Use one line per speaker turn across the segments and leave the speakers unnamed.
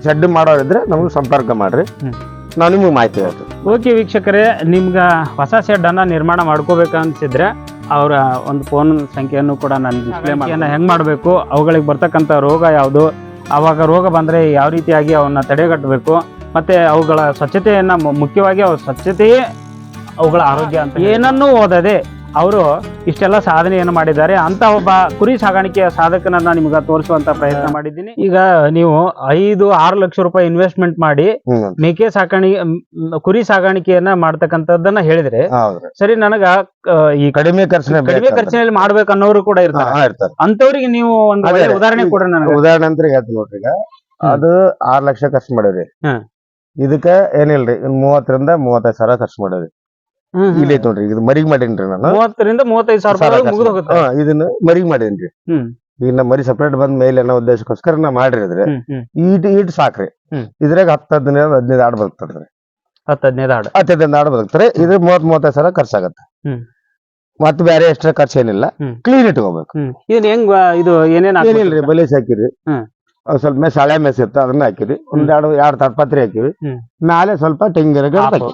Shed ಮಾಡೋರಿದ್ರೆ ನಮಗೆ ಸಂಪರ್ಕ ಮಾಡ್ರಿ. ನಾವು ನಿಮ್ಗೆ ಮಾಹಿತಿ ಹೇಳ್ತೀವಿ
ಓಕೆ ವೀಕ್ಷಕರೇ ನಿಮ್ಗೆ ಹೊಸ ಶೆಡ್ ಅನ್ನ ನಿರ್ಮಾಣ ಮಾಡ್ಕೋಬೇಕು ಅನ್ಸಿದ್ರೆ ಅವರ ಒಂದು ಫೋನ್ ಸಂಖ್ಯೆಯನ್ನು ಕೂಡ ನಾನು ಡಿಸ್ಪ್ಲೇ ಮಾಡಿ ಹೆಂಗೆ ಮಾಡಬೇಕು ಅವುಗಳಿಗೆ ಬರ್ತಕ್ಕಂಥ ರೋಗ ಯಾವುದು ಆವಾಗ ರೋಗ ಬಂದ್ರೆ ಯಾವ ರೀತಿಯಾಗಿ ಅವನ್ನ ತಡೆಗಟ್ಟಬೇಕು ಮತ್ತೆ ಅವುಗಳ ಸ್ವಚ್ಛತೆಯನ್ನ ಮು- ಮುಖ್ಯವಾಗಿ ಅವ್ರ ಸ್ವಚ್ಛತೆಯೇ ಅವುಗಳ ಆರೋಗ್ಯ ಅಂತ ಏನನ್ನೂ ಓದದೆ ಅವರು ಇಷ್ಟೆಲ್ಲ ಸಾಧನೆಯನ್ನು ಮಾಡಿದ್ದಾರೆ. ಅಂತ ಒಬ್ಬ ಕುರಿ ಸಾಗಾಣಿಕೆಯ ಸಾಧಕನನ್ನ ನಿಮ್ಗೆ ತೋರಿಸುವಂತ ಪ್ರಯತ್ನ ಮಾಡಿದ್ದೀನಿ. ಈಗ ನೀವು ಐದು ಆರು ಲಕ್ಷ ರೂಪಾಯಿ ಇನ್ವೆಸ್ಟ್ಮೆಂಟ್ ಮಾಡಿ ಮೇಕೆ ಮ್, ಕುರಿ ಸಾಗಾಣಿಕೆಯನ್ನ ಮಾಡ್ತಕ್ಕಂಥದ್ದನ್ನ ಹೇಳಿದ್ರೆ ಸರಿ ನನಗ ಈ
ಕಡಿಮೆ ಖರ್ಚಿನ
ಕಡಿಮೆ ಖರ್ಚಿನಲ್ಲಿ ಮಾಡ್ಬೇಕು ಅನ್ನೋರು ಕೂಡ ಇರ್ತಾರೆ. ಅಂತವ್ರಿಗೆ ನೀವು ಒಂದು ಉದಾಹರಣೆ ಕೊಡ್ರಿ ನನಗೆ.
ಉದಾಹರಣೆ ಅಂತ ಹೇಳ್ತೀನಿ ನೋಡ್ರಿ ಈಗ. ಅದು ಆರ್ ಲಕ್ಷ ಖರ್ಚು
ಮಾಡೋರಿ
ಇದಕ್ಕೆ ಏನಿಲ್ರಿ ಮೂವತ್ತರಿಂದ ಮೂವತ್ತೈದು ಸಾವಿರ ಖರ್ಚು ಮಾಡೇವ್ರಿ. ಇಲ್ಲಿ ಐತ್ ನೋಡ್ರಿ ಇದು ಮರಿಗ್ ಮಾಡೇನ್ರಿ ನಾನು.
ಮೂವತ್ತರಿಂದ ಮೂವತ್ತೈದು ಸಾವಿರ
ಸಾವಿರ
ರೂಪಾಯಿ
ಖರ್ಚು
ಮುಗಿದು ಹೋಗುತ್ತೆ.
ಹಾ, ಇದನ್ನ ಮರಿಗ್ ಮಾಡೇನ್ರಿ.
ಹ್ಮ್.
ಈಗ ನಮ್ಮ ಮರಿ ಸಪ್ರೇಟ್ ಬಂದ ಮೇಲೆ ಅನ್ನೋ ಉದ್ದೇಶಕ್ಕೋಸ್ಕರ ನಾ
ಹ್ಮ್ ಹ್ಮ್.
ಈಟ್ ಈಟ್ ಸಾಕ್ರಿ.
ಹ್ಮ್.
ಇದ್ರಾಗ ಹತ್ತು ಹದಿನೈದು ಹದಿನೈದು ಆಡ್ ಬರ್ತದ್ರಿ.
ಹತ್ತು ಹದಿನೈದು ಆಡು.
ಹತ್ತು ಹದಿನೈದು ಆಡ್ ಬದುಕ್ತಾರೆ ಇದು ಮೂವತ್ ಮೂವತ್ತೈದು ಸಾವಿರ ಖರ್ಚಾಗತ್ತೆ.
ಹ್ಮ್.
ಮತ್ತೆ ಬೇರೆ ಎಕ್ಸ್ಟ್ರಾ ಖರ್ಚು ಏನಿಲ್ಲ.
ಹ್ಮ್.
ಕ್ಲೀನ್ ಇಟ್ಕೋಬೇಕು.
ಹ್ಮ್. ಇದನ್ನ ಹೆಂಗ್ ಆ, ಇದು ಏನೇನ್
ಏನಿಲ್ರಿ ಬಲೇಸ್ ಹಾಕಿರಿ
ಹ್ಮ್.
ಅವ್ ಸ್ವಲ್ಪ ಮೇಸ್ ಸಳೆ ಮೆಸ್ ಇತ್ತು ಅದನ್ನ ಹಾಕಿರಿ. ಒಂದ್ ಎರಡು ಎರಡು ತಡ್ಪತ್ರಿ ಹಾಕಿವಿ
ಹ್ಮ್.
ಮ್ಯಾಲೆ ಸ್ವಲ್ಪ ತೆಂಗಿನ ಗಿಡ ಹಾಕಿ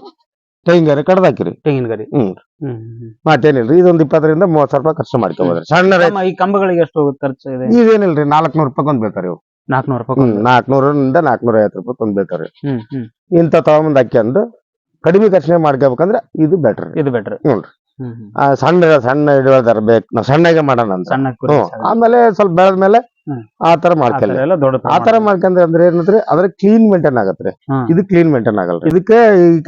ತೆಂಗಿನ ಕಡ್ದು ಹಾಕಿರಿ.
ತೆಂಗಿನ ಗರಿ
ಹ್ಮ್.
ಹ್ಮ್ ಹ್ಮ್.
ಮತ್ತೇನಿಲ್ರಿ? ಇದೊಂದ್ ಇಪ್ಪತ್ತರಿಂದ ಮೂವತ್ ಸಾವಿರ ರೂಪಾಯಿ ಖರ್ಚು ಮಾಡ್ಕೋಬೋದ್ರಿ ಸಣ್ಣ ರೈತ
ಈ ಕಂಬಗಳಿಗೆ ಎಷ್ಟು ಖರ್ಚು ಇದೆ?
ಇದೇನಿಲ್ರಿ ನಾಲ್ಕನೂರು ರೂಪಾಯಿ ಒಂದ್ ಇವು.
ನಾಲ್ಕನೂರು ರೂಪಾಯಿ
ಹ್ಮ್ ನಾಲ್ಕನೂರರಿಂದ ನಾಲ್ಕನೂರ ಐವತ್ತು ರೂಪಾಯಿ ಒಂದ್ ಇಂತ
ಹ್ಮ್ ಹ್ಮ್.
ಇಂಥ ತಗೊಂಬಂದ್ ಹಾಕ್ಯಂದು ಕಡಿಮೆ ಖರ್ಚಿನಾಗ ಮಾಡ್ಕೋಬೇಕಂದ್ರ ಇದು ಬೆಟರ್
ಇದು ಬೆಟರ್
ಹ್ಞೂ
ಹ್ಮ್ ಹ್ಮ್.
ಸಣ್ಣ ಸಣ್ಣ ಹಿಡಿಯೋದಾರ ಬೇಕು ನಾವು ಸಣ್ಣಗೆ ಮಾಡೋಣ ಅಂತ.
ಸಣ್ಣ ಕುರಿ
ಆಮೇಲೆ ಸ್ವಲ್ಪ ಬೆಳೆದ್ಮೇಲೆ. ಆ ತರ
ದೊಡ್ಡ
ಆ ತರ ಮಾಡ್ಕೊಂಡ್ರೆ ಅಂದ್ರೆ ಏನಂದ್ರೆ ಅದ್ರ ಕ್ಲೀನ್ ಮೇಂಟೈನ್ ಆಗತ್ರಿ
ಹ್ಮ್.
ಇದು ಕ್ಲೀನ್ ಮೇಂಟೈನ್ ಆಗಲ್ಲ ಇದಕ್ಕೆ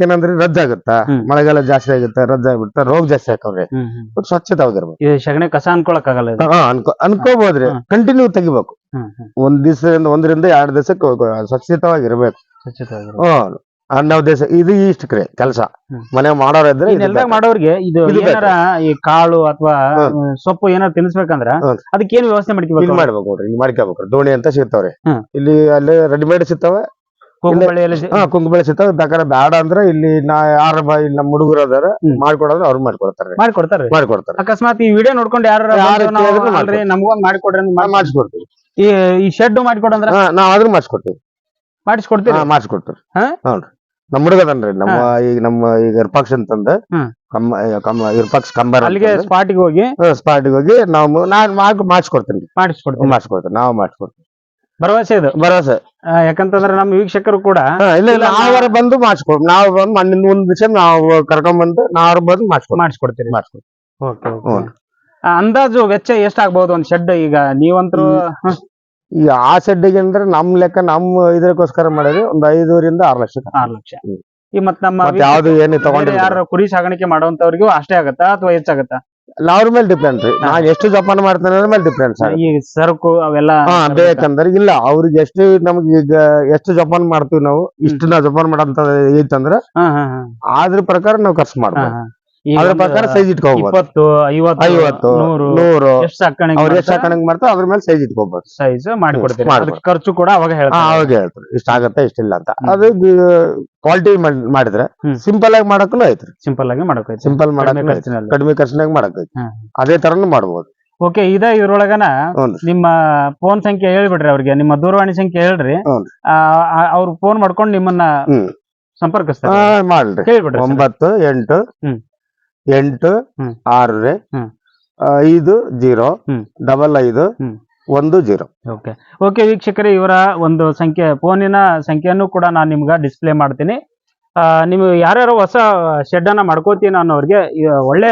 ಏನಂದ್ರೆ ರಜ್ ಆಗುತ್ತಾ. ಮಳೆಗಾಲ ಜಾಸ್ತಿ ಆಗುತ್ತೆ ರಜ್ ಆಗ್ಬಿಡುತ್ತೆ? ರೋಗ ಜಾಸ್ತಿ
ಹ್ಮ್
ಸ್ವಚ್ಛತೆ ಆಗಿರ್ಬೇಕು
ಸಗಣಿ ಕಸ ಅನ್ಕೊಳಕ್ ಆಗಲ್ಲ
ಅನ್ಕೋಬಹುದ್ರಿ. ಕಂಟಿನ್ಯೂ ತೆಗಿಬೇಕು. ಒಂದ್ ದಿವಸದಿಂದ ಒಂದರಿಂದ ಎರಡ್ ದಿವಸಕ್ಕೆ ಸ್ವಚ್ಛತವಾಗಿರ್ಬೇಕು. ಅನ್ನೋ ಉದ್ದೇಶ. ಇದು ಇಷ್ಟಕ್ರಿ ಕೆಲಸ.
ಹ್ಮ್.
ಮನೆ
ಮಾಡೋರ್
ಇದ್ರೆ.
ಮಾಡೋರ್ಗೆ ಇದು
ಇದು
ಏನಾರ ಈ ಕಾಳು ಅಥವಾ ಸೊಪ್ಪು ಏನಾರ ತಿನ್ಸ್ಬೇಕಂದ್ರ
ಹ್ಮ್.
ಅದಕ್ಕೆ ಏನ್ ವ್ಯವಸ್ಥೆ
ಇಲ್ಲಿ
ಮಾಡ್ಕೋಬೇಕು
ಮಾಡ್ಬೇಕು ನೋಡ್ರಿ ಇಲ್ಲಿ ಮಾಡ್ಕೋಬೇಕು ದೋಣಿ ಅಂತ ಸಿಗ್ತಾವ್ರಿ.
ಹ್ಮ್.
ಇಲ್ಲಿ ಅಲ್ಲಿ ರೆಡಿಮೇಡ್ ಸಿಗ್ತಾವ.
ಕುಂಕುಬಳೆ
ಹಾ ಕುಂಕುಮಳೆ ಸಿಗ್ತಾವ. ಬೇಕಾದ್ರೆ ಬೇಡ ಅಂದ್ರೆ ಇಲ್ಲಿ ನಾ ಯಾರ ಬ- ಇಲ್ಲಿ ನಮ್ಮ ಹುಡುಗರು ಅದಾರ
ಹ್ಮ್.
ಮಾಡ್ಕೊಡೋದ್ರೆ ಅವ್ರು ಮಾಡ್ಕೊಡ್ತಾರೆ.
ಮಾಡ್ಕೊಡ್ತಾರೆ
ಮಾಡ್ಕೊಡ್ತಾರೆ.
ಅಕಸ್ಮಾತ್ ಈ ವಿಡಿಯೋ ನೋಡ್ಕೊಂಡು ಯಾರು
ಯಾರು ಕೇಳಿದ್ರು
ಅಲ್ರಿ ನಮಗೊಂದ್ ಮಾಡಿಕೊಡ್ರಿ ಮಾಡ್-
ಮಾಡಿಸ್ಕೊಡ್ತೀವಿ.
ಈ ಈ ಶೆಡ್ ಮಾಡಿಕೊಡಂದ್ರ?
ಹಾ ನಾವ್ ಆದ್ರೂ ಮಾಡಿಸ್ಕೊಡ್ತೀವಿ.
ಮಾಡಿಸ್ಕೊಡ್ತೀರಿ?
ಹಾ ಮಾಡಿಸ್ಕೊಡ್ತೀವಿ.
ಹಾ?
ಹೌನ್ರಿ ನಮ್ಮ ಹುಡುಗದನ್ರಿ ನಮ್ಮ ಈಗ ನಮ್ಮ ಈಗ ಇರ್ಪಕ್ಷ ಅಂತಂದ.
ಹ್ಮ್.
ಕಮ್ಮ ಕಂಬರ್
ಅಲ್ಲಿಗೆ ಸ್ಪಾಟಿಗೆ ಹೋಗಿ
ಸ್ಪಾಟಿಗೆ ಹೋಗಿ ನಾವು ನಾನ್ ಮಾಡ್ ಮಾಡಿಸ್ಕೊಡ್ತೀನಿ.
ಮಾಡಿಸ್ಕೊಡ್ತೀವಿ
ಮಾಡಿಸ್ಕೊಡ್ತೀನಿ ನಾವು ಮಾಡಿಸ್ಕೊಡ್ತೀವಿ
ಭರವಸೆ ಇದು?
ಭರವಸೆ.
ಆ, ಯಾಕಂತಂದ್ರೆ ನಮ್ಮ ವೀಕ್ಷಕರು ಕೂಡ
ಹಾ, ಇಲ್ಲ
ಇಲ್ಲ,
ನಾವರ ಬಂದು ಮಾಡಿಸ್ಕೊಡ್ ನಾವು ಬಂದು ಮಣ್ಣಿನ ಒಂದ್ ದಿವಸ ನಾವು ಕರ್ಕೊಂಡ್ ಬಂದು ನಾವ್ ಬಂದು ಮಾಡಿಸ್ಕೊಡ್
ಮಾಡಿಸ್ಕೊಡ್ತೀರಿ.
ಮಾಡಿಸ್ಕೊಡ್
ಓಕೆ
ಹ್ಞೂ.
ಅಂದಾಜು ವೆಚ್ಚ ಎಷ್ಟಾಗ್ಬಹುದು ಒಂದ್ ಶೆಡ್ ಈಗ? ನೀವಂತರೂ
ಈ ಆ ಶೆಡ್ಗೆ ಅಂದ್ರೆ ನಮ್ ಲೆಕ್ಕ ನಮ್ಮ ಇದಕ್ಕೋಸ್ಕರ ಮಾಡಿದ್ರೆ ಒಂದ್ ಐದೂರಿಂದ ಆರ್ ಲಕ್ಷ.
ಆರ್ ಲಕ್ಷ. ಈ ಮತ್ ನಮ್ಮ
ಮತ್ತೆ ಯಾವ್ದು ಏನು
ಯಾರು ಕುರಿ ಸಾಗಾಣಿಕೆ ಮಾಡುವಂತವ್ರಿಗೂ ಅಷ್ಟೇ ಆಗತ್ತಾ ಅಥವಾ ಹೆಚ್ಚಾಗತ್ತಾ?
ಅವ್ರ ಮೇಲೆ ಡಿಪೆಂಡ್ ರೀ. ನಾನ್ ಎಷ್ಟು ಜಪಾನ್ ಮಾಡ್ತಾನೆ ಅದ್ರ ಮೇಲೆ ಡಿಪೆಂಡ್ ಸರ್.
ಈ ಸರಕು ಅವೆಲ್ಲ
ಬೇಕಂದ್ರೆ ಇಲ್ಲ. ಅವ್ರಿಗೆ ಎಷ್ಟು ನಮ್ಗೆ ಈಗ ಎಷ್ಟು ಜಪಾನ್ ಮಾಡ್ತೀವಿ ನಾವು ಇಷ್ಟು ನಾವು ಜಪಾನ್ ಮಾಡಂತ ಐತಂದ್ರ. ಅದ್ರ ಪ್ರಕಾರ ನಾವು ಖರ್ಚು
ಮಾಡ್ತೀವಿ
ಮಾಡ್ಬೋದು. ಅದ್ರ ಪ್ರಕಾರ ಸೈಜ್ ಇಟ್ಕೋಬಹುದು
ಇಪ್ಪತ್ತು ಐವತ್ತು
ಐವತ್ತು
ನೂರು
ನೂರು
ಎಷ್ಟು ಸಾಕಾಣಿಕೆ
ಅವ್ರ ಎಷ್ಟು ಹಾಕಣಂಗ್ ಮಾಡ್ತಾವ ಅದ್ರ ಮೇಲೆ ಸೈಜ್ ಇಟ್ಕೋಬಹುದು
ಸೈಜ್ ಮಾಡಿಕೊಡ್ತೀರಿ. ಅದಕ್ಕೆ ಖರ್ಚು ಕೂಡ ಅವಾಗ ಹೇಳ್ತಾರೆ.
ಅವಾಗ ಹೇಳ್ತಾರೆ. ಇಷ್ಟ ಆಗತ್ತೆ ಇಷ್ಟಿಲ್ಲ ಅಂತ. ಅದು ಕ್ವಾಲಿಟಿ ಮಾಡಿದ್ರೆ ಸಿಂಪಲ್ ಆಗಿ ಮಾಡಕ್ಕೂ ಐತ್ರಿ
ಸಿಂಪಲ್ ಆಗಿ ಮಾಡಕ್
ಸಿಂಪಲ್ ಮಾಡಕ್
ಕಡಿಮೆ
ಖರ್ಚಿನಾಗ ಮಾಡಕ್ ಅದೇ ತರನು ಮಾಡಬಹುದು
ಓಕೆ ಇದ ಇದ್ರೊಳಗನ ನಿಮ್ಮ ಫೋನ್ ಸಂಖ್ಯೆ ಹೇಳ್ಬಿಡ್ರಿ ಅವ್ರಿಗೆ. ನಿಮ್ಮ ದೂರವಾಣಿ ಸಂಖ್ಯೆ ಹೇಳ್ರಿ. ಅವ್ರು ಫೋನ್ ಮಾಡ್ಕೊಂಡು ನಿಮ್ಮನ್ನ. ಸಂಪರ್ಕಿಸ್ತಾರೆ.
ಮಾಡ್ರಿ.
ಹೇಳ್ಬಿಡ್ರಿ
ಒಂಬತ್ತು ಎಂಟು. ಎಂಟು. ಆರು ರೀ. ಐದು ಜೀರೋ. ಡಬಲ್ ಐದು. ಒಂದು ಜೀರೋ
ಓಕೆ ಓಕೆ ವೀಕ್ಷಕರೇ ಇವರ ಒಂದು ಸಂಖ್ಯೆ ಫೋನಿನ ಸಂಖ್ಯೆಯನ್ನು ಕೂಡ ನಾನು ನಿಮ್ಗೆ ಡಿಸ್ಪ್ಲೇ ಮಾಡ್ತೀನಿ ನೀವು ಯಾರ್ಯಾರು ಹೊಸ ಶೆಡ್ ಅನ್ನ ಮಾಡ್ಕೋತೀನಿ ಅನ್ನೋರಿಗೆ ಒಳ್ಳೆ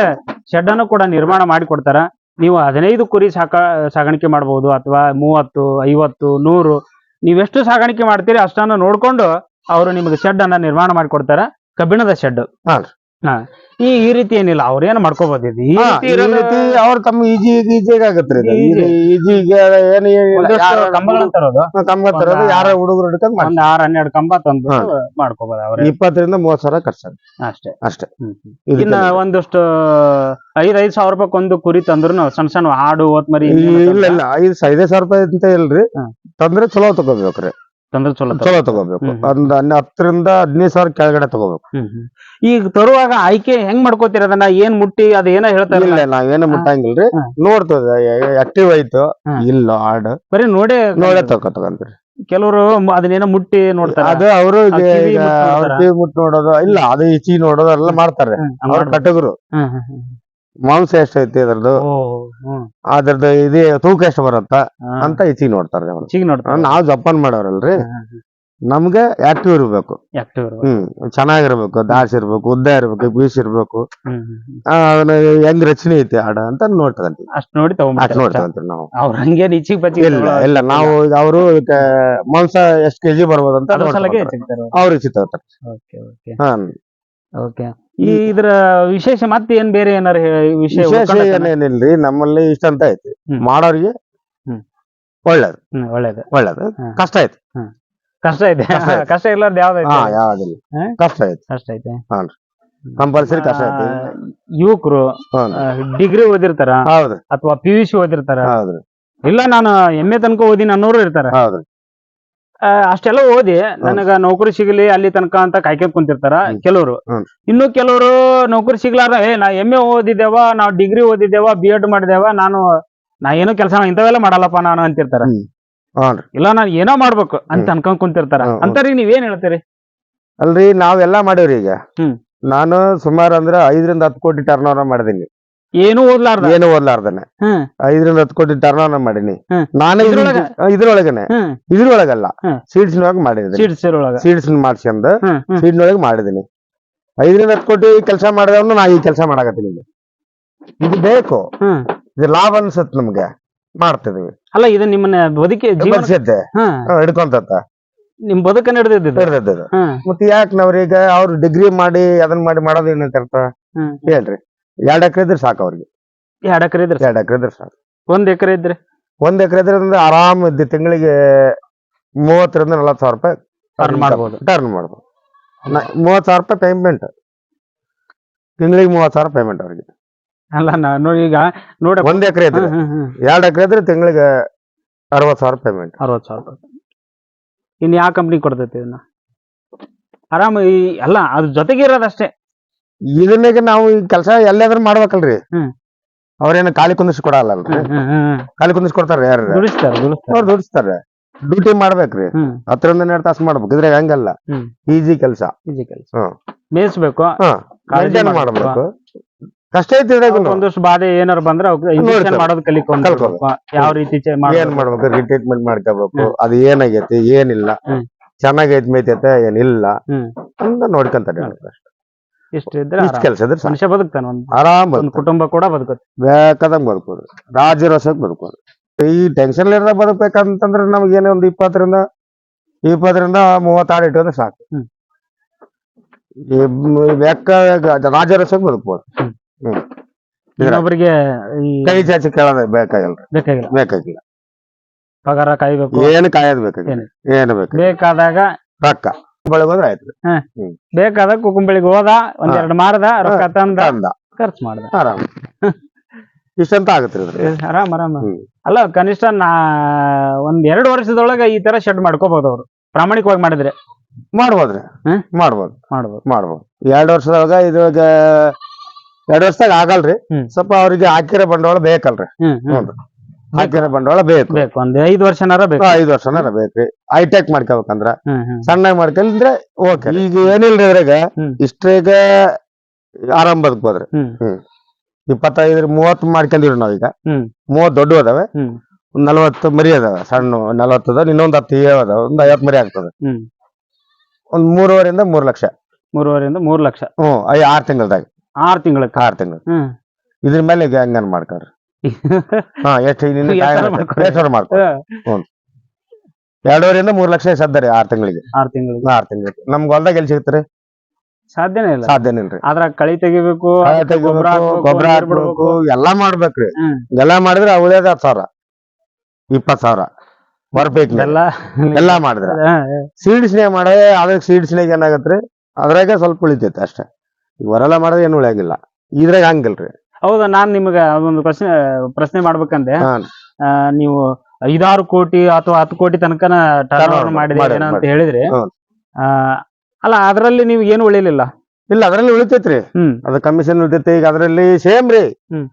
ಶೆಡ್ ಅನ್ನು ಕೂಡ ನಿರ್ಮಾಣ ಮಾಡಿ ಕೊಡ್ತಾರ ನೀವು ಹದಿನೈದು ಕುರಿ ಸಾಕ ಸಾಗಾಣಿಕೆ ಮಾಡಬಹುದು ಅಥವಾ ಮೂವತ್ತು ಐವತ್ತು ನೂರು ನೀವೆಷ್ಟು ಸಾಗಾಣಿಕೆ ಮಾಡ್ತೀರಿ ಅಷ್ಟನ್ನು ನೋಡ್ಕೊಂಡು ಅವರು ನಿಮಗೆ ಶೆಡ್ ಅನ್ನ ನಿರ್ಮಾಣ ಮಾಡಿ ಕೊಡ್ತಾರ ಕಬ್ಬಿಣದ ಶೆಡ್
ಹಾ.
ಈ ಈ ರೀತಿ ಏನಿಲ್ಲ ಅವ್ರೇನ್ ಮಾಡ್ಕೋಬಹುದು ಇದು ಈ ರೀತಿ ಇರೋದು
ಅವ್ರ ತಮ್ಮ ಈಜಿ ಈಜಿಗೆ ಆಗತ್ರಿ ಈಜಿಗೆ ಏನು
ಒಂದಷ್ಟು
ಯಾರ
ಕಂಬಗಳನ್ನ ತರೋದು
ಕಂಬ ತರೋದು
ಒಂದ-
ಯಾರ ಹುಡುಗರು ಹಿಡ್ಕೊಂಡ್
ಒಂದ್ ಆರ್ ಹನ್ನೆರಡು ಕಂಬ ತಂದು ಮಾಡ್ಕೋಬಹುದು ಅವ್ರ
ಇಪ್ಪತ್ತರಿಂದ ಮೂವತ್ ಸಾವಿರ ಖರ್ಚಾಗ
ಅಷ್ಟೇ.
ಅಷ್ಟೇ.
ಇನ್ನ ಒಂದಷ್ಟು ಐದ್ ಐದ್ ಸಾವಿರ ರೂಪಾಯಿ ಒಂದು ಕುರಿ ತಂದ್ರು ಸಣ್ಣ ಸಣ್ಣ ಆಡು ಓತ್ಮರಿ
ಇಲ್ಲ ಇಲ್ಲ ಐದ್ ಐದೇ ಸಾವಿರ ರೂಪಾಯಿ ಅಂತ ಇಲ್ರಿ. ತಂದ್ರೆ ಚಲೋ ತಗೋಬೇಕ್ರಿ.
ತಂದ್ರೆ ಚಲೋ
ಚಲೋ ತಗೋಬೇಕು. ಒಂದ್ ಹನ್ನ- ಹತ್ತರಿಂದ ಹದಿನೈದು ಸಾವಿರ ಕೆಳಗಡೆ ತಗೋಬೇಕು.
ಈಗ ತರುವಾಗ ಆಯ್ಕೆ ಹೆಂಗ್ ಮಾಡ್ಕೋತೀರ ಅದನ್ನ ಏನ್ ಮುಟ್ಟಿ ಅದ ಏನೋ ಹೇಳ್ತಾರೆ
ಇಲ್ಲ ನಾವೇನು ಮುಟ್ಟಂಗಿಲ್ರಿ. ನೋಡ್ತದ ಆಕ್ಟಿವ್
ಆಯ್ತು.
ಇಲ್ಲ ಆಡ್
ಬರೀ ನೋಡೇ
ನೋಡೇ ತಗೋ ತಗೊಂತೀರಿ
ಕೆಲವರು ಅದನ್ನೇನೋ ಮುಟ್ಟಿ ನೋಡ್ತಾರೆ
ಅದು ಅವರು
ಮುಟ್ಟಿ ಮುಟ್?
ನೋಡೋದು ಇಲ್ಲ ಅದು ಈಚಿ ನೋಡೋದು ಎಲ್ಲ ಮಾಡ್ತಾರೆ ಅವ್ರ. ಕಟಗರು. ಮಾಂಸ ಎಷ್ಟೈತಿ ಅದ್ರದ್ದು. ಅದ್ರದ್ದು ಇದೇ ತೂಕ ಎಷ್ಟು ಬರುತ್ತ ಅಂತ ಈಚಿ ನೋಡ್ತಾರೆ ಅವ್ರು.
ಹೆಚ್ಚಿಗೆ ನೋಡ್ತಾರೆ.
ನಾವ್ ಜಪಾನ್ ಮಾಡೋರಲ್ರಿ. ನಮ್ಗೆ ಆಕ್ಟಿವ್ ಇರ್ಬೇಕು.
ಆಕ್ಟಿವ್ ಇರ್ಬೇಕು.
ಹ್ಮ್ ಚೆನ್ನಾಗಿರ್ಬೇಕು ದಾಸ್ ಇರ್ಬೇಕು ಉದ್ದ ಇರ್ಬೇಕು ಬೀಸ್ ಇರ್ಬೇಕು. ಅವ್ನ ಹೆಂಗ್ ರಚನೆ ಐತಿ ಆಡ ಅಂತ ನೋಡ್ತಾರಂತ
ಅಷ್ಟ್ ನೋಡಿ
ಅಷ್ಟ್ ನಾವು.
ಅವ್ರ ಹಂಗೇನ್ ಇಚ್ಚಿಗೆ ಬಚ್ಚಿ
ಇಲ್ಲ ಇಲ್ಲ ನಾವು ಅವರು ಮಾಂಸ ಎಷ್ಟ್ ಕೆಜಿ ಬರ್ಬೋದಂತ ಅಂತ
ಅದ್ರ ಸಲಗೆ
ನೋಡ್ತಾರೆ.
ಹೆಚ್ಚಿಗ್ತಾರೆ
ಅವ್ರು ಈಚಿ
ಓಕೆ ಓಕೆ.
ಹಾ.
ಓಕೆ ಈ ಇದ್ರ ವಿಶೇಷ ಮತ್ತೆ ಏನ್ ಬೇರೆ ಏನಾರ ವಿಷಯ
ವಿಶೇಷ? ಏನೇನಿಲ್ರಿ ನಮ್ಮಲ್ಲಿ ಇಷ್ಟ ಅಂತ ಐತಿ
ಹ್ಮ್.
ಮಾಡೋರಿಗೆ
ಹ್ಮ್.
ಒಳ್ಳೇದು.
ಹ್ಮ್, ಒಳ್ಳೇದು.
ಒಳ್ಳೇದು. ಕಷ್ಟ ಐತಿ
ಕಷ್ಟ ಐತೆ.
ಕಷ್ಟ ಐತೆ.
ಕಷ್ಟ ಇರ್ಲಾರ್ದು ಯಾವ್ದೈತೆ
ಹಾ ಯಾವ್ದಿಲ್ಲ.
ಹಾ?
ಕಷ್ಟ ಐತಿ
ಕಷ್ಟ ಐತೆ.
ಕಂಪಲ್ಸರಿ ಕಷ್ಟ ಐತಿ
ಯುವಕರು
ಹ್ಮ್.
ಡಿಗ್ರಿ ಓದಿರ್ತಾರ
ಹೌದು.
ಅಥವಾ ಪಿ ಯು ಸಿ ಓದಿರ್ತಾರ?
ಹೌದ್ರಿ
ಇಲ್ಲ ನಾನು ಎಂ ಎ ತನಕ ಓದಿನ ಅನ್ನೋರು ಇರ್ತಾರ?
ಹೌದ್ರಿ
ಅಷ್ಟೆಲ್ಲ ಓದಿ ನನಗ ನೌಕರಿ ಸಿಗಲಿ ಅಲ್ಲಿ ತನಕ ಅಂತ ಕಾಯ್ಕೊಂಡ್ ಕುಂತಿರ್ತಾರ. ಕೆಲವರು. ಇನ್ನು ಕೆಲವರು ನೌಕರಿ ಸಿಗ್ಲಾರ ಏ ನಾ ಎಂ ಎ ಓದಿದ್ದೇವ ನಾವ್ ಡಿಗ್ರಿ ಓದಿದ್ದೇವ ಬಿ ಎಡ್ ಮಾಡಿದೇವ ನಾನು ನಾ ಏನೋ ಕೆಲಸ ಇಂಥವೆಲ್ಲ ಮಾಡಲ್ಲಪ್ಪ ನಾನು ಅಂತಿರ್ತಾರ. ಇಲ್ಲ ನಾನು ಏನೋ ಮಾಡ್ಬೇಕು ಅಂತ ಅನ್ಕೊಂಡ್ ಕುಂತಿರ್ತಾರ.
ಅಂತರಿ
ನೀವ್ ಏನ್ ಹೇಳ್ತೀರಿ?
ಅಲ್ರಿ ನಾವೆಲ್ಲಾ ಮಾಡೇವ್ರಿ ಈಗ. ನಾನು ಸುಮಾರು ಅಂದ್ರ ಐದರಿಂದ ಹತ್ತು ಕೋಟಿ ಟರ್ನ್ ಓವರ್ ಮಾಡಿದೀನಿ
ಏನು ಓದ್ಲಾರ್ದ?
ಏನು ಓದ್ಲಾರ್ದನೆ.
ಹ್ಮ್
ಐದರಿಂದ ಹತ್ತು ಕೋಟಿ ಟರ್ನ್ ಓವರ್ ಮಾಡೀನಿ.
ಹ್ಮ್.
ನಾನೇ
ಇದ್ರೊಳಗ?
ಇದ್ರ- ಇದ್ರೊಳಗನೆ.
ಹ್ಮ್
ಇದ್ರೊಳಗಲ್ಲ.
ಹ್ಮ್.
ಸೀಡ್ಸ್ ನೊಳಗ ಸೀಡ್ಸ್ ಮಾಡ್ಸ್ಕೊಂಡ್
ಹ್ಮ್ ಹ್ಮ್
ಸೀಡ್ ನೊಳಗೆ ಮಾಡಿದೀನಿ. ಐದರಿಂದ ಹತ್ತು ಕೋಟಿ ಕೆಲಸ ಮಾಡಿದವನು ನಾ ಈ ಕೆಲಸ ಮಾಡಾಕತ್ತೀನಿ. ಇದು ಬೇಕು.
ಹ್ಮ್
ಇದು ಲಾಭ ಅನ್ಸತ್ ನಮ್ಗೆ. ಮಾಡ್ತಿದೀವಿ.
ಅಲ್ಲ ಇದು ನಿಮ್ಮನ್ನ ಬದುಕಿ ಜೀವನ
ಬರ್ಸತ್ತೆ ಹಿಡ್ಕೊಂತತ್ತ.
ನಿಮ್ ಬದುಕ ಹಿಡಿದಿದ್ದು
ಹಿಡ್ದದ್ದು ಮತ್ತೆ ಯಾಕೆ ನಾವ್ರೀಗ ಅವ್ರು ಡಿಗ್ರಿ ಮಾಡಿ ಅದನ್ನ ಮಾಡಿ ಮಾಡೋದು ಏನಂತ
ಹ್ಮ್
ಹೇಳ್ರಿ. ಎರಡ್ ಎಕರೆ ಇದ್ರೆ ಸಾಕು ಅವ್ರಿಗೆ.
ಎರಡು ಎಕರೆ ಇದ್ರೆ
ಎರಡು ಎಕರೆ ಇದ್ರೆ ಸಾಕು.
ಒಂದ್ ಎಕರೆ ಇದ್ರೆ?
ಒಂದ್ ಎಕರೆ ಅಂದ್ರೆ ಆರಾಮ್ ಇದ್ದು ತಿಂಗಳಿಗೆ ಮೂವತ್ತರಿಂದ ನಲವತ್ತು ಸಾವಿರ ರೂಪಾಯಿ
ಟರ್ನ್ ಮಾಡ್ಬೋದು.
ಟರ್ನ್ ಮಾಡ್ಬೋದು. ನ- ಮೂವತ್ತು ಸಾವಿರ ರೂಪಾಯಿ ಪೇಮೆಂಟ್ ತಿಂಗಳಿಗೆ ಮೂವತ್ತು ಸಾವಿರ ಪೇಮೆಂಟ್ ಅವ್ರಿಗೆ.
ಅಲ್ಲ ನಾನು ಈಗ ನೋಡ
ಒಂದ್ ಎಕರೆ ಇದ್ರೆ. ಎರಡು ಎಕರೆ ಇದ್ರೆ ತಿಂಗಳಿಗೆ ಅರವತ್ತು ಸಾವಿರ ಪೇಮೆಂಟ್
ಅರವತ್ ಸಾವಿರ ರೂಪಾಯಿ. ಇನ್ನು ಯಾವ ಕಂಪ್ನಿ ಕೊಡ್ತೈತಿ ಇದನ್ನ? ಆರಾಮ ಈ ಅಲ್ಲ ಅದ್ರ ಜೊತೆಗೆ ಇರೋದಷ್ಟೇ.
ಇದನ್ನಾಗ ನಾವು ಈ ಕೆಲಸ ಎಲ್ಲಾದ್ರೂ ಮಾಡ್ಬೇಕಲ್ರಿ.
ಹ್ಮ್.
ಅವ್ರೇನು ಖಾಲಿ ಕುಂದಿಸ್ ಕೊಡಲ್ಲ ಖಾಲಿ ಕುಂದಿಸ್ ಕೊಡ್ತಾರ ಯಾರು
ದುಡಿಸ್ತಾರ ದುಡಿಸ್ತಾರ
ಅವ್ರು ದುಡಿಸ್ತಾರೆ. ಡ್ಯೂಟಿ ಮಾಡ್ಬೇಕ್ರಿ.
ಹ್ಮ್.
ಹತ್ತರಿಂದ ಹನ್ನೆರಡು ತಾಸು ಮಾಡ್ಬೇಕು. ಇದ್ರಾಗ ಹಂಗಲ್ಲ.
ಹ್ಮ್.
ಈಜಿ ಕೆಲಸ.
ಈಜಿ ಕೆಲಸ.
ಹ್ಮ್.
ಮೇಯಿಸ್ಬೇಕು.
ಹಾ
ಕಾಳಜಿ
ಮೇಂಟೈನ್
ಮಾಡ್ಬೇಕು.
ಮಾಡ್ಬೇಕು. ಕಷ್ಟ ಐತಿ ಇದ್ರಾಗೂನು.
ಒಂದಷ್ಟು ಬಾಧೆ ಏನಾರು ಬಂದ್ರೆ ಇಂಜೆಕ್ಷನ್
ನೋಡ್ತಾರೆ.
ಮಾಡೋದು ಕಲಿಕೊಂಡು
ಕಲ್ತ್ಕೊಬೇಕು.
ಯಾವ ರೀತಿ ಚೆ-
ಏನ್
ಮಾಡ್ಬೇಕು.
ಮಾಡ್ಬೇಕು ರಿಟ್ರೀಟ್ಮೆಂಟ್ ಮಾಡ್ಕೋಬೇಕು.
ಹ್ಮ್.
ಅದು ಏನಾಗೈತಿ? ಏನಿಲ್ಲ.
ಹ್ಮ್.
ಚೆನ್ನಾಗೈತಿ ಮೇತೈತೆ ಏನಿಲ್ಲ.
ಹ್ಮ್.
ಅಂತ ನೋಡ್ಕೊಂತಾರೆ
ಇಷ್ಟ ಇದ್ರೆ
ಇಷ್ಟ
ಆರಾಮ್.
ಕೆಲಸ ಇದ್ರೆ ಸಾಕು.
ಮನುಷ್ಯ ಬದುಕ್ತಾನೆ ಒಂದು
ಆರಾಮ್
ಒಂದ್ ಕುಟುಂಬ ಕೂಡ ಬದುಕುತ್ತೆ.
ಬೇಕಾದಂಗ್ ಬದುಕೋದು ರಾಜರೋಸಕ್ ಬದುಕೋದು ಈ ಟೆನ್ಷನ್ ಇರದ ಬದುಕ್ಬೇಕಂತಂದ್ರೆ ನಮ್ಗೆ ಏನೋ ಒಂದು ಇಪ್ಪತ್ತರಿಂದ ಇಪ್ಪತ್ತರಿಂದ ಮೂವತ್ತಾರು ಇಟ್ಟು ಅಂದ್ರೆ ಸಾಕು.
ಹ್ಮ್.
ಈ ಮ್- ಬೆಕ್ಕ ರಾಜರೋಸಕ್ ಬದುಕ್ಬೋದು.
ಹ್ಮ್.
ಹ್ಮ್.
ಇನ್ನೊಬ್ಬರಿಗೆ ಈ
ಕೈ ಚಾಚಿ ಕೇಳೋದ ಬೇಕಾಗಿಲ್ಲ.
ಬೇಕಾಗಿಲ್ಲ.
ಬೇಕಾಗಿಲ್ಲ.
ಪಗಾರ ಕಾಯ್ಬೇಕು.
ಏನು ಕಾಯೋದು ಬೇಕಾಗಿಲ್ಲ. ಏನು? ಬೇಕು
ಬೇಕಾದಾಗ
ರೊಕ್ಕ. ಆಯ್ತು
ಬೇಕಾದಾಗ ಕುಕುಂಬಳಿಗೆ ಹೋದ ಒಂದೆರಡು ಮಾರದ ರೊಕ್ಕ ತಂದ
ಅಂದ
ಖರ್ಚು ಮಾಡ್ದ.
ಆರಾಮ್. ಇಷ್ಟಂತ ಆಗುತ್ತೆ ಇದ್ರಲ್ಲಿ.
ಆರಾಮ್ ಆರಾಮ್. ಅಲ್ಲ ಕನಿಷ್ಠ ನಾ ಒಂದ್ ಎರಡು ವರ್ಷದೊಳಗ ಈ ತರ ಶೆಡ್ ಮಾಡ್ಕೋಬಹುದು ಅವ್ರು. ಪ್ರಾಮಾಣಿಕವಾಗಿ ಮಾಡಿದ್ರೆ.
ಮಾಡ್ಬೋದ್ರಿ.
ಹ್ಮ್?
ಮಾಡ್ಬೋದು.
ಮಾಡ್ಬೋದು.
ಮಾಡ್ಬೋದು. ಎರಡು ವರ್ಷದೊಳಗ ಇದ್ರೊಳಗ ಎರಡ್ ವರ್ಷದಾಗ ಆಗಲ್ರಿ. ಸ್ವಲ್ಪ ಅವ್ರಿಗೆ ಹಾಕಿರೋ ಬಂಡವಾಳ ಬೇಕಲ್ರಿ.
ಹ್ಮ್ ಹ್ಮ್
ಜನ ಬಂಡವಾಳ ಬೇಕು.
ಬೇಕು. ಒಂದ್ ಐದ್ ವರ್ಷನಾರ ಬೇಕು.
ಐದು ವರ್ಷನಾರ ಬೇಕ್ರಿ ಹೈಟೆಕ್ ಮಾಡ್ಕೋಬೇಕಂದ್ರ. ಸಣ್ಣ ಮಾಡ್ಕೊಂಡ್ರೆ ಓಕೆ. ಈಗ ಏನಿಲ್ರಿ
ಅದ್ರಾಗ.
ಇಷ್ಟ್ರಾಗ ಆರಾಮ್ ಬದುಕ್ಬೋದ್ರಿ ಇಪ್ಪತ್ತೈದ್ರ ಮೂವತ್ ಮಾಡ್ಕೊಂಡಿವ್ರಿ ನಾವೀಗ. ಮೂವತ್ ದೊಡ್ಡ ಅದಾವೆ. ನಲ್ವತ್ತು ಮರಿ ಅದಾವ. ಸಣ್ಣ ನಲವತ್ತು ಅದಾವ. ಇನ್ನೊಂದ್ ಹತ್ತು ಅದಾವ. ಒಂದ್ ಐವತ್ ಮರಿ ಆಗ್ತದೆ. ಒಂದ್ ಮೂರುವರೆಯಿಂದ ಮೂರ್ ಲಕ್ಷ.
ಮೂರುವರೆಯಿಂದ ಮೂರ್ ಲಕ್ಷ.
ಹ್ಮ್ ಐ ಆರ್ ತಿಂಗಳದಾಗ.
ಆರ್ ತಿಂಗಳ
ಆರ್ ತಿಂಗಳು. ಇದ್ರ ಮೇಲೆ ಈಗ ಹಂಗನ್ ಮಾಡ್ಕೊರಿ ಹಾ ಎಷ್ಟು ಮಾಡ್ಕೊ ಎರಡೂವರೆಯಿಂದ ಮೂರ್ ಲಕ್ಷ ಸದ್ದರಿ ಆರ್ ತಿಂಗಳಿಗೆ.
ಆರ್ ತಿಂಗಳಿಗೆ.
ಆರ್ ತಿಂಗಳಿಗೆ. ನಮ್ಗ್ ಹೊಲ್ದಾಗ ಎಲ್ಲಿ ಸಿಗ್ತಾರೆ?
ಸಾಧ್ಯನೇ ಇಲ್ಲ.
ಸಾಧ್ಯನೇ ಇಲ್ರಿ.
ಅದ್ರಾಗ ಕಳಿ ತೆಗಿಬೇಕು
ಕಳೆ
ಅದಕ್ಕೆ ಗೊಬ್ಬರ
ತೆಗಿಬೇಕು,
ಹಾಕ್ಬೇಕು,
ಗೊಬ್ಬರ
ನೀರ್
ಹಾಕ್ಬೇಕು
ಬಿಡ್ಬೇಕು.
ಎಲ್ಲಾ ಮಾಡ್ಬೇಕ್ರಿ.
ಹ್ಮ್.
ಎಲ್ಲಾ ಮಾಡಿದ್ರೆ ಉಳಿಯೋದ್ ಹತ್ತು ಸಾವಿರ. ಇಪ್ಪತ್ ಸಾವಿರ. ಬರ್ಬೇಕು
ಎಲ್ಲ
ಎಲ್ಲಾ ಮಾಡಿದ್ರೆ.
ಹಾ,
ಸೀಡ್ಸ್ನೇ ಮಾಡ ಅದ್ರ ಸೀಡ್ಸ್ನಾಗ ಏನಾಗತ್ರಿ? ಅದ್ರಾಗ ಸ್ವಲ್ಪ ಉಳಿತೈತೆ ಅಷ್ಟೇ. ಹೊರಲ್ಲ ಮಾಡಿದ್ರೆ ಏನು ಉಳಿಯಾಗಿಲ್ಲ. ಇದ್ರಾಗ ಹಂಗಿಲ್ರಿ.
ಹೌದಾ ನಾನ್ ನಿಮ್ಗ ಒಂದು ಪ್ರಶ್ನೆ ಪ್ರಶ್ನೆ ಮಾಡ್ಬೇಕಂದೆ.
ಹಾ.
ಆ, ನೀವು ಐದಾರು ಕೋಟಿ ಅಥವಾ ಹತ್ತು ಕೋಟಿ ತನಕನ ಟರ್ನ್
Turnover
ಮಾಡಿದ್ರೆ ಅಂತ. ಹೇಳಿದ್ರಿ
ಹೌದು.
ಆ, ಅಲ್ಲ ಅದ್ರಲ್ಲಿ ನೀವು ಏನು ಉಳಿಲಿಲ್ಲ?
ಇಲ್ಲ ಅದ್ರಲ್ಲಿ ಉಳಿತೈತ್ರಿ.
ಹ್ಮ್.
ಅದು ಕಮಿಷನ್ ಉಳಿತೈತಿ ಈಗ ಅದ್ರಲ್ಲಿ ಸೇಮ್ ರೀ.
ಹ್ಮ್.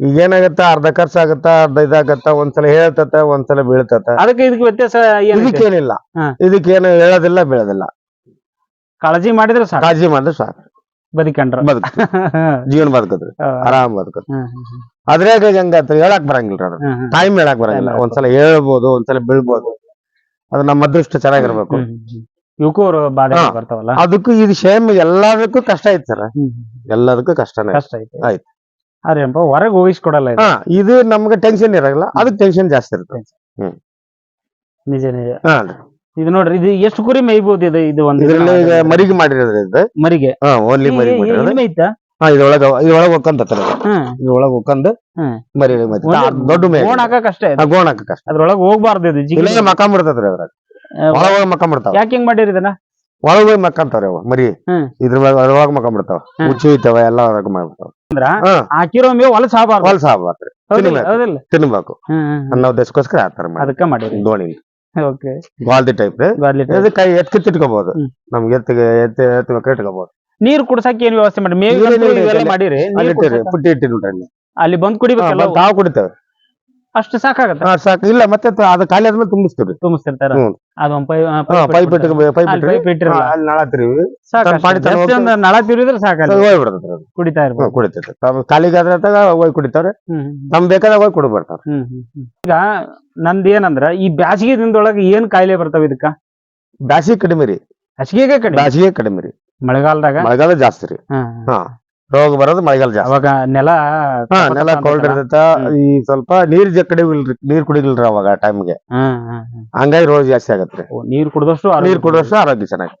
ಈಗ ಏನಾಗತ್ತ ಅರ್ಧ ಖರ್ಚಾಗತ್ತ ಅರ್ಧ ಇದಾಗತ್ತ ಒಂದ್ಸಲ ಹೇಳ್ತತ ಒಂದ್ಸಲ ಬೀಳ್ತತ.
ಅದಕ್ಕೆ ಇದಕ್ಕೆ ವ್ಯತ್ಯಾಸ ಏನೈತೆ?
ಇದಕ್ಕೇನಿಲ್ಲ.
ಹಾ.
ಇದಕ್ಕೇನು ಹೇಳೋದಿಲ್ಲ ಬೀಳೋದಿಲ್ಲ.
ಕಾಳಜಿ ಮಾಡಿದ್ರೆ ಸಾಕು.
ಕಾಳಜಿ ಮಾಡಿದ್ರೆ ಸಾಕು.
ಬದುಕಂಡ್ರ.
ಬದುಕ ಜೀವನ ಬದುಕದ್ರಿ. ಆರಾಮ್ ಬದುಕದ್. ಅದ್ರಾಗ ಹೆಂಗಂತ ಹೇಳಕ್ ಬರಂಗಿಲ್ರಿ ಅದು.
ಹ್ಮ್, ಹ್ಮ್.
ಟೈಮ್ ಹೇಳಕ್ ಬರಂಗಿಲ್ಲ. ಒಂದ್ಸಲ ಹೇಳ್ಬೋದು ಒಂದ್ಸಲ ಬೀಳ್ಬೋದು. ಅದು ನಮ್ಮ ಅದೃಷ್ಟ ಚೆನ್ನಾಗಿರ್ಬೇಕು.
ಇವಕ್ಕೂ ಬಾಧೆ. ಬರ್ತಾವಲ್ಲ?
ಅದಕ್ಕೂ ಇದು ಶೇಮ್ ಎಲ್ಲದಕ್ಕೂ ಕಷ್ಟ ಐತಿ ಸರ್. ಎಲ್ಲದಕ್ಕೂ ಕಷ್ಟನೇ.
ಕಷ್ಟ ಐತೆ.
ಆಯ್ತು.
ಅದೇ ಹೊರಗೆ ಹೋಗಿಸ್ಕೊಡಲ್ಲ ಇದು.
ನಮ್ಗೆ ಟೆನ್ಷನ್ ಇರಲ್ಲ ಅದಕ್ಕೆ ಟೆನ್ಷನ್ ಜಾಸ್ತಿ ಇರುತ್ತೆ.
ನಿಜ ನಿಜ
ಹಾ
ಇದು ನೋಡ್ರಿ ಇದು ಎಷ್ಟು ಕುರಿ ಮೇಯ್ಬೋದು ಇದು ಇದು ಒಂದು
ಇದರಲ್ಲಿ ಈಗ ಮರಿಗೆ ಮಾಡಿರೋದ್ರಿ ಇದು.
ಮರಿಗೆ.
ಹಾ ಓನ್ಲಿ ಮರಿ ಮಾಡಿರೋದು.
ಮೇಯ್ತಾ?
ಹಾ ಇದ್ರೊಳಗ ಇದ್ರೊಳಗ ಒಕ್ಕಂತತ್ರ
ಹ್ಮ್
ಇದ್ರೊಳಗ ಒಕ್ಕಂದು
ಹ್ಮ್.
ಮರಿ ದೊಡ್ಡ ಮೇ
ಗೋಣ ಹಾಕಕ್ ಅಷ್ಟೇ ಇದು.
ಗೋಣ ಹಾಕಕ್ ಅಷ್ಟೇ.
ಅದ್ರೊಳಗೆ ಹೋಗ್ಬಾರ್ದು ಇದು ಜಿಗಿ
ಇಲ್ಲ ಮಕ್ಕಂಬಿಡ್ತದ್ರಿ ಅದ್ರಾಗ. ಒಳಗ ಹೋಗಿ ಮಕ್ಕಂಬಿಡ್ತಾವ
ಯಾಕೆ ಹಿಂಗ್ ಮಾಡಿರಿ ಇದನ್ನ?
ಒಳಗ ಹೋಗಿ ಮಕ್ಕಂತಾವ್ರಿ ಅವ ಮರಿ. ಇದ್ರ ಒಳಗ ಮಕ್ಕಂಬಿಡ್ತಾವ
ಬಿಡ್ತಾವ
ಹುಚ್ಚು ಇದ್ದಾವ ಎಲ್ಲ ಒಳಗ ಮಾಡ್ಬಿಡ್ತಾವ.
ಅಂದ್ರ
ಹಾ.
ಹಾಕಿರೋ ಮೇವು ಹೊಲಸ ಹಾಬಾರ್ದು
ಹೊಲಸ
ಹಾಬಾರ್ದ್ರಿ
ತಿನ್ಬೇಕು. ಅನ್ನೋ ಉದ್ದೇಶಕ್ಕೋಸ್ಕರ ಆತರ ಮಾಡಿ
ಅದಕ್ಕ ಮಾಡಿರಿ.
ದೋಣಿ
ಓಕೆ
ಗ್ವಾಲ್ದಿ ಟೈಪ್ ಇದು ಕೈ ಎತ್ಕಿತ್ತಿಟ್ಕೋಬಹುದು
ಹ್ಮ್.
ನಮ್ಗೆ ಎತ್ತಿಗೆ ಎತ್ತಿ ಎತ್ತಿ ಇಟ್ಕೋಬಹುದು
ನೀರ್ ಕುಡ್ಸಕ್ ಏನ್ ವ್ಯವಸ್ಥೆ ಮಾಡಿ ಮೇವು
ಇಲ್ಲ, ಇಲ್ಲ, ಇಲ್ಲ,
ಇವೆಲ್ಲ ಮಾಡಿರಿ? ನೀರ್
ಅಲ್ಲಿ ಇಟ್ಟಿರಿ
ಕುಡ್ಸಕ್ಕ?
ಪುಟ್ಟಿ ಇಟ್ಟಿ ನೋಡ್ರಿ ಅಲ್ಲಿ.
ಅಲ್ಲಿ ಬಂದ್ ಕುಡಿಬೇಕಲ್ಲ
ತಾವು ಕುಡಿತೇವೆ
ಅಷ್ಟು ಸಾಕಾಗತ್ತ
ಹಾ ಸಾಕು ಇಲ್ಲ ಮತ್ತೆ ತ- ಅದು ಖಾಲಿ ಆದ್ಮೇಲೆ ತುಂಬಿಸ್ತೀವಿ
ತುಂಬಿಸ್ತಿರ್ತಾರ?
ಹ್ಮ್.
ಅದೊಂದ್ ಪೈ
ಹಾ ಪೈಪ್ ಇಟ್ಟು ಪೈಪ್
ಅಲ್ಲಿ
ಇಟ್ರಿ.
ಪೈಪ್ ಇಟ್ಟಿರಲ್ಲ.
ಅಲ್ಲಿ ನಳ ತಿರುವಿ
ಸಾಕು
ತನ್ನ
ಅಷ್ಟೇ.
ಪಾಡಿ ತಾನು
ಜಾಸ್ತಿ ಒಂದು ನಳ ತಿರುಗಿದ್ರೆ ಸಾಕಲ್ಲ.
ಹೋಗ್ಬಿಡ್ತೈತ್ರಿ ಅದು.
ಕುಡಿತಾ ಇರ್ಬೋದು.
ಹ್ಮ್, ಕುಡಿತೈತೆ ತಾವು ಹೋಗಿ ಕುಡಿತಾರೆ.
ಹ್ಮ್,
ನಮ್ ಬೇಕಾದಾಗ ಹೋಗಿ ಕುಡಿ ಬರ್ತಾರೆ
ಹ್ಮ್, ಹ್ಮ್, ಹ್ಮ್. ಈಗ ನಂದ್ ಏನಂದ್ರ ಈ ಬ್ಯಾಸಿಗೆ ದಿನದೊಳಗ ಏನ್ ಕಾಯಿಲೆ ಬರ್ತಾವ ಇದಕ್ಕ?
ಬ್ಯಾಸಿಗೆ ಕಡಿಮೆ ರೀ.
ಹಸಿಗೆ ಕಡಿಮೆ?
ಬ್ಯಾಸಿಗೆ ಕಡಿಮೆ ರೀ.
ಮಳೆಗಾಲದಾಗ?
ಮಳೆಗಾಲ ಜಾಸ್ತಿ ರೀ.
ಹ್ಮ್, ಹ್ಮ್.
ಹಾ. ರೋಗ ಬರೋದು ಮಳೆಗಾಲ ಜಾಸ್ತಿ.
ಅವಾಗ ನೆಲ
ಹಾ ನೆಲ ಕೋಲ್ಡ್. ಇರ್ತೈತ. ಈ ಸ್ವಲ್ಪ ನೀರ್ ಜ ನೀರ್ ಕುಡಿಲ್ರಿ ಅವಾಗ ಟೈಮ್ಗೆ. ಹಂಗಾಗಿ ರೋಗ ಜಾಸ್ತಿ ಆಗತ್ರಿ
ನೀರ್ ಕುಡಿದಷ್ಟು
ನೀರ್ ಕುಡಿದಷ್ಟು ಆರೋಗ್ಯ ಚೆನ್ನಾಗಿ.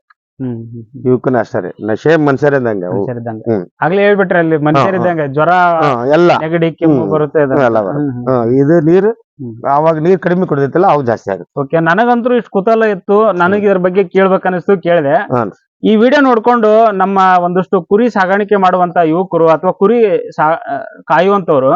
ಇವಕ್ಕೂ ಅಷ್ಟೇ ರೀ. ನಶೆ
ಮನುಷ್ಯರ
ಇದ್ದಂಗೆ.
ಆಗ್ಲೇ ಹೇಳ್ಬಿಟ್ರಿ ಅಲ್ಲಿ ಮನುಷ್ಯರಿದ್ದಂಗೆ ಜ್ವರ
ಹಾ, ಎಲ್ಲ.
ನೆಗಡಿ ಕೆಮ್ಮು ಬರುತ್ತೆ ಇದು.
ಎಲ್ಲ. ಇದು ನೀರು ಅವಾಗ ನೀರ್ ಕಡಿಮೆ ಕುಡಿದೈತಲ್ಲ ಅವು ಜಾಸ್ತಿ ಆಗುತ್ತೆ.
ಓಕೆ ನನಗಂತೂ ಇಷ್ಟು ಕುತೂಹಲ ಇತ್ತು. ನನಗೆ ಇದ್ರ ಬಗ್ಗೆ ಕೇಳ್ಬೇಕನ್ನಿಸ್ತು ಕೇಳಿದೆ. ಈ ವಿಡಿಯೋ ನೋಡ್ಕೊಂಡು ನಮ್ಮ ಒಂದಷ್ಟು ಕುರಿ ಸಾಗಾಣಿಕೆ ಮಾಡುವಂತ ಯುವಕರು ಅಥವಾ ಕುರಿ ಕಾಯುವಂತವ್ರು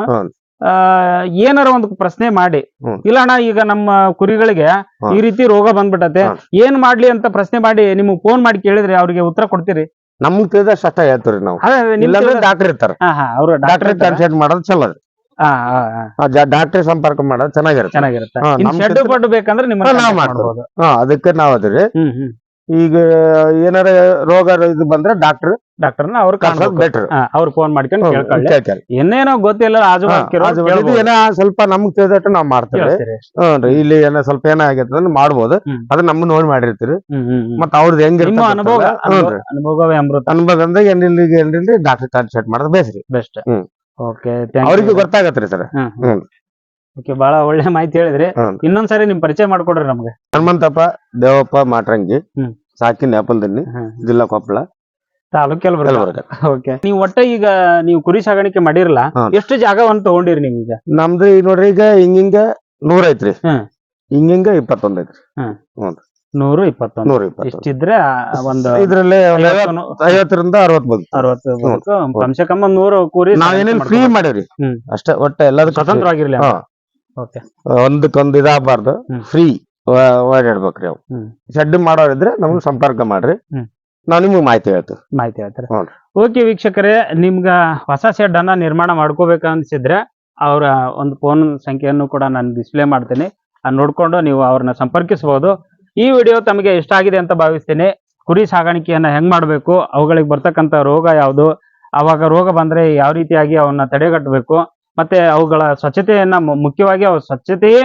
ಏನಾರ ಒಂದು ಪ್ರಶ್ನೆ ಮಾಡಿ.
ಇಲ್ಲ
ಇಲ್ಲಣ್ಣ ಈಗ ನಮ್ಮ ಕುರಿಗಳಿಗೆ ಈ ರೀತಿ ರೋಗ ಬಂದ್ಬಿಟ್ಟತೆ. ಏನ್ ಮಾಡ್ಲಿ ಅಂತ ಪ್ರಶ್ನೆ ಮಾಡಿ ನಿಮ್ಗೆ ಫೋನ್ ಮಾಡಿ ಕೇಳಿದ್ರೆ ಅವ್ರಿಗೆ ಉತ್ತರ ಕೊಡ್ತೀರಿ?
ನಮ್ಗ್ ತಿಳಿದಷ್ಟು ಅಷ್ಟ ಹೇಳ್ತೀವಿ ನಾವು. ಇಲ್ಲಾಂದ್ರೆ ಡಾಕ್ಟರ್ ಇರ್ತಾರೆ.
ಅವರು
ಡಾಕ್ಟರ್
ಡಾಕ್ಟರ್
ಕನ್ಸಲ್ಟ್ ಮಾಡೋದು ಚಲೋ ಡಾಕ್ಟರ್ ಸಂಪರ್ಕ ಮಾಡೋದು ಚೆನ್ನಾಗಿರುತ್ತೆ.
ಚೆನ್ನಾಗಿರುತ್ತೆ. ಶೆಡ್ ಬೇಕಂದ್ರೆ
ನಾವ್.
ಮಾಡ್ಬೋದು.
ಅದಕ್ಕೆ ನಾವ್ ಅದ್ರಿ. ಈಗ ಏನಾರ ರೋಗ ಇದು ಬಂದ್ರೆ ಡಾಕ್ಟರ್
ಡಾಕ್ಟರ್ನ ಅವ್ರು ಕಾಣ್ಬೇಕು.
ಬೆಟರ್
ಅವ್ರು ಫೋನ್ ಮಾಡ್ಕೊಂಡು ಕೇಳ್ಕೊಳ್ಳಿ. ಇನ್ನೇನೋ ಗೊತ್ತಿಲ್ಲ ಆಜು
ಏನೋ ಸ್ವಲ್ಪ ನಮ್ಗ್ ತಿಳಿದಟ್ಟು ನಾವ್ ಮಾಡ್ತೇವೆ. ಇಲ್ಲಿ ಏನ ಸ್ವಲ್ಪ ಏನೋ ಆಗೈತೆ ಅಂದ್ರೆ ಮಾಡ್ಬೋದು.
ಅದ
ಅದನ್ನ ನಮ್ಮ ನೋಡಿ ಮಾಡಿರ್ತೀರಿ. ಮತ್ತ ಅವ್ರದ್ದು ಹೆಂಗ್
ಅನುಭವ ಅನುಭವವೇ ಅಮೃತ.
ಅನುಭವ ಅಂದ್ರೆ ಏನಿಲ್ಲ ಏನಿಲ್ಲ ಡಾಕ್ಟರ್ ಕನ್ಸಲ್ಟ್ ಮಾಡೋದು ಬೇಸ್ರಿ
ಬೆಸ್ಟ್. ಓಕೆ
ಅವ್ರಿಗೆ ಗೊತ್ತಾಗತ್ರಿ ಸರ್. ಹ್ಮ್.
ಓಕೆ ಬಹಳ ಒಳ್ಳೆ ಮಾಹಿತಿ ಹೇಳಿದ್ರಿ. ಇನ್ನೊಂದ್ಸರಿ ನಿಮ್ ಪರಿಚಯ ಮಾಡ್ಕೊಡ್ರಿ ನಮ್ಗೆ
ಹನುಮಂತಪ್ಪ ದೇವಪ್ಪ ಮಾಟ್ರಂಗಿ
ಹ್ಮ್.
ಸಾಕಿ ನೇಪಲ್ದನ್ನಿ ಜಿಲ್ಲಾ ಕೊಪ್ಪಳ
ತಾಲೂಕಲ್
ಯಲಬುರ್ಗ.
ಓಕೆ ನೀವು ಒಟ್ಟ ಈಗ ನೀವು ಕುರಿ ಸಾಗಾಣಿಕೆ ಮಾಡಿರಲ್ಲ. ಎಷ್ಟು ಜಾಗವನ್ನು ತಗೊಂಡಿರಿ ನೀವು ಈಗ
ನಮ್ದು ಈಗ ನೋಡ್ರಿ ಈಗ ಹಿಂಗಿಂಗ ನೂರ ಐತ್ರಿ
ಹ್ಮ್.
ಹಿಂಗಿಂಗ ಇಪ್ಪತ್ತೊಂದ್ ಐತ್ರಿ
ನೂರು ಇಪ್ಪತ್ತೊಂದು
ನೂರ ಇಪ್ಪತ್ತೊಂದು
ಇಷ್ಟಿದ್ರೆ ಆ, ಒಂದು
ಇದ್ರಲ್ಲಿ ಒಂದ್
ಐವತ್ತು,
ಐವತ್ತರಿಂದ ಅರವತ್ ಬದುಕು
ಅರವತ್ತು ಬದುಕು, ಕಮ್ಸೆ ಕಮ್ಮ ನೂರು ಕುರಿ
ಫ್ರೀ. ಮಾಡೇವ್ರಿ
ಹ್ಮ್.
ಅಷ್ಟೇ ಒಟ್ಟ ಎಲ್ಲದಕ್ಕೂ free.
ಸ್ವತಂತ್ರವಾಗಿರ್ಲಿ
ಹಾ. ಒಂದಕ್ಕೊಂದ್ ಇದಾಗಬಾರ್ದು. ಫ್ರೀ ಓಡಾಡ್ಬೇಕ್ರಿ ಅವು. ಶೆಡ್ ಮಾಡೋರಿದ್ರೆ ನಮ್ಗೆ ಸಂಪರ್ಕ ಮಾಡ್ರಿ.
ನಾನು
ನಾವ್ ನಿಮ್ಗೆ ಮಾಹಿತಿ ಹೇಳ್ತೀವಿ.
ಮಾಹಿತಿ ಹೇಳ್ತಾರೆ. ಓಕೆ ವೀಕ್ಷಕರೇ ನಿಮ್ಗ ಹೊಸ ಶೆಡ್ ಅನ್ನ ನಿರ್ಮಾಣ ಮಾಡ್ಕೋಬೇಕು ಅನ್ಸಿದ್ರೆ ಅವರ ಒಂದು ಫೋನ್ ಸಂಖ್ಯೆಯನ್ನು ಕೂಡ ನಾನು ಡಿಸ್ಪ್ಲೇ ಮಾಡ್ತೀನಿ. ಅದ್ ನೋಡ್ಕೊಂಡು ನೀವು ಅವ್ರನ್ನ ಸಂಪರ್ಕಿಸಬಹುದು ಈ ವಿಡಿಯೋ ತಮಗೆ ಇಷ್ಟ ಆಗಿದೆ ಅಂತ ಭಾವಿಸ್ತೀನಿ. ಕುರಿ ಸಾಗಾಣಿಕೆಯನ್ನ ಹೆಂಗ್ ಮಾಡಬೇಕು ಅವುಗಳಿಗೆ ಬರ್ತಕ್ಕಂಥ ರೋಗ ಯಾವುದು ಅವಾಗ ರೋಗ ಬಂದ್ರೆ ಯಾವ ರೀತಿಯಾಗಿ ಅವನ್ನ ತಡೆಗಟ್ಟಬೇಕು ಮತ್ತೆ ಅವುಗಳ ಸ್ವಚ್ಛತೆಯನ್ನ ಮುಖ್ಯವಾಗಿ ಅವು ಸ್ವಚ್ಛತೆಯೇ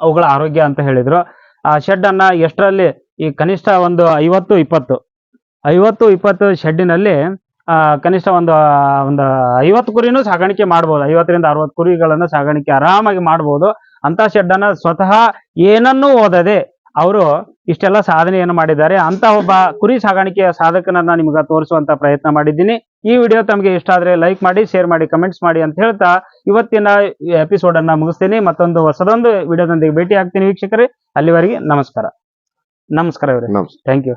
ಅವುಗಳ ಆರೋಗ್ಯ ಅಂತ ಹೇಳಿದ್ರು. ಆ ಶೆಡ್ ಅನ್ನ ಎಷ್ಟರಲ್ಲಿ ಈ ಕನಿಷ್ಠ ಒಂದು ಐವತ್ತು ಇಪ್ಪತ್ತು. ಐವತ್ತು ಇಪ್ಪತ್ತು ಶೆಡ್ಡಿನಲ್ಲಿ ಆ, ಕನಿಷ್ಠ ಒಂದು ಒಂದು ಐವತ್ತು ಕುರಿನೂ ಸಾಗಾಣಿಕೆ ಮಾಡ್ಬೋದು. ಐವತ್ತರಿಂದ ಅರವತ್ತು ಕುರಿಗಳನ್ನು ಸಾಗಾಣಿಕೆ ಆರಾಮಾಗಿ ಮಾಡ್ಬೋದು. ಅಂತ ಶೆಡ್ ಅನ್ನ ಸ್ವತಃ ಏನನ್ನೂ ಓದದೆ ಅವರು ಇಷ್ಟೆಲ್ಲ ಸಾಧನೆಯನ್ನು ಮಾಡಿದ್ದಾರೆ. ಅಂತ ಒಬ್ಬ ಕುರಿ ಸಾಗಾಣಿಕೆಯ ಸಾಧಕನನ್ನ ನಿಮ್ಗೆ ತೋರಿಸುವಂತ ಪ್ರಯತ್ನ ಮಾಡಿದ್ದೀನಿ. ಈ ವಿಡಿಯೋ ತಮಗೆ ಇಷ್ಟ ಆದ್ರೆ ಲೈಕ್ ಮಾಡಿ ಶೇರ್ ಮಾಡಿ ಕಮೆಂಟ್ಸ್ ಮಾಡಿ ಅಂತ ಹೇಳ್ತಾ ಇವತ್ತಿನ ಎಪಿಸೋಡ್ ಅನ್ನ ಮುಗಿಸ್ತೀನಿ. ಮತ್ತೊಂದು ಹೊಸದೊಂದು ವಿಡಿಯೋದೊಂದಿಗೆ ಭೇಟಿ ಆಗ್ತೀನಿ ವೀಕ್ಷಕರೇ. ಅಲ್ಲಿವರೆಗೆ ನಮಸ್ಕಾರ. ನಮಸ್ಕಾರ ಇವರೇ ಥ್ಯಾಂಕ್ ಯು